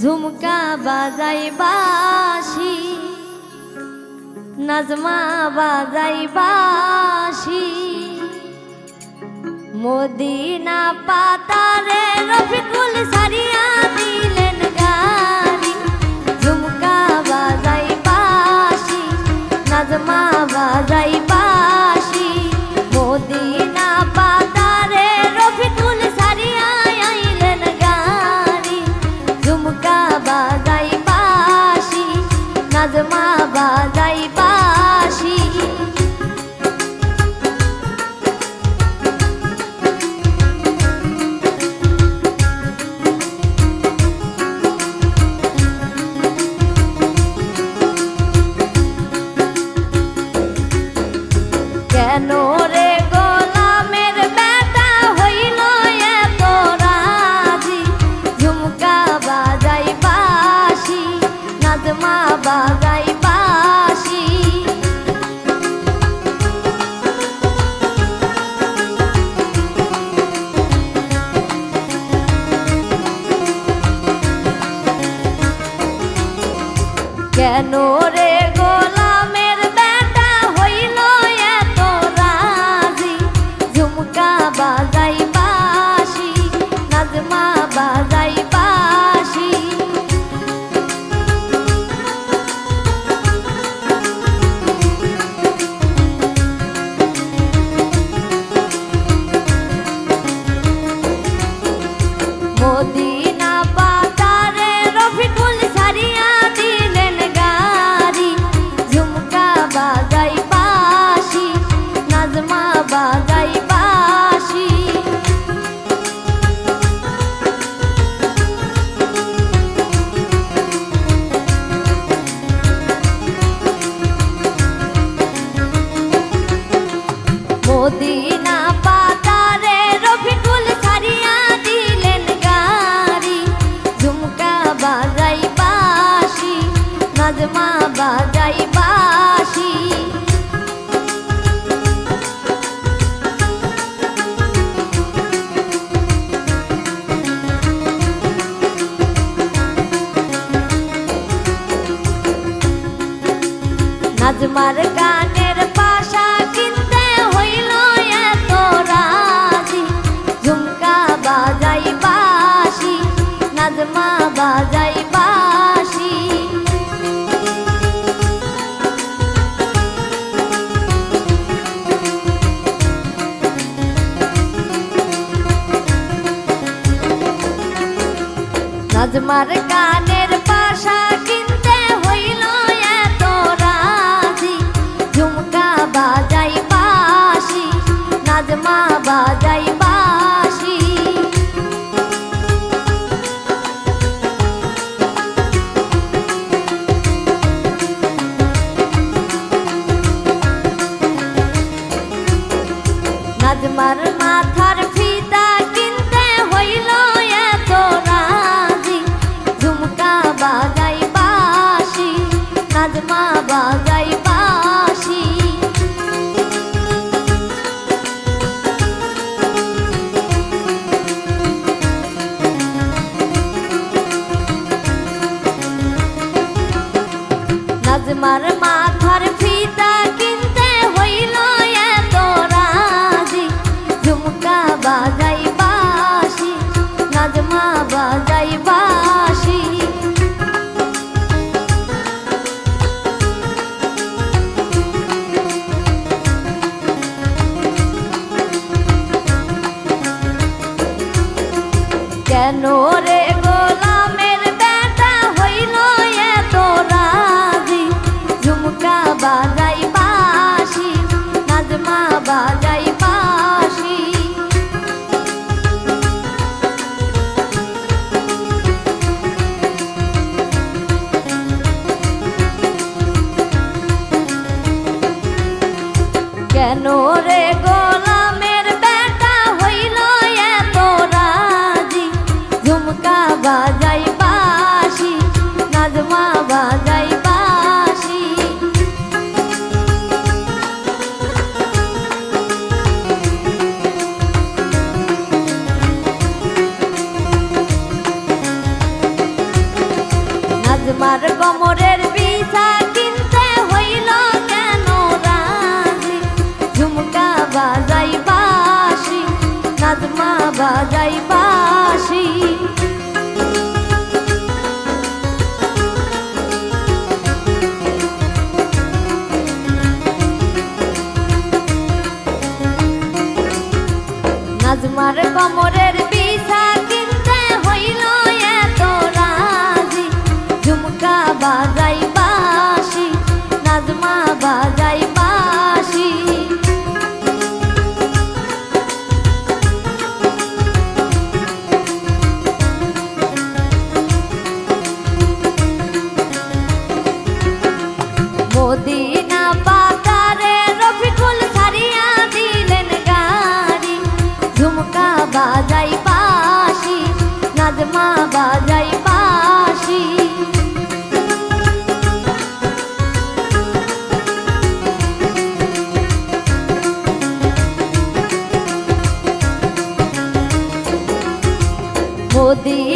ঝুমকা বাজাই বাসি নাজমা বাজাই বাসি মদিনা পাতারে রফিকুল সারিয়া দিলেন গানি ঝুমকা বাজাই বাসি নাজমা বাজাই 啊，怎么？কেন রে নাজমার গানের পাশা কিনতে হইল এত রাজি। ঝুমকা বাজাই বাসি নাজমা বাজাই বাসি নাজমার গান জানো বিছা কিনতে হইল ঝুমকা বাজাই নাজমা বাজাই নাজমার বাজাই পাশি নাজমা বাজাই পাশি। মদিনা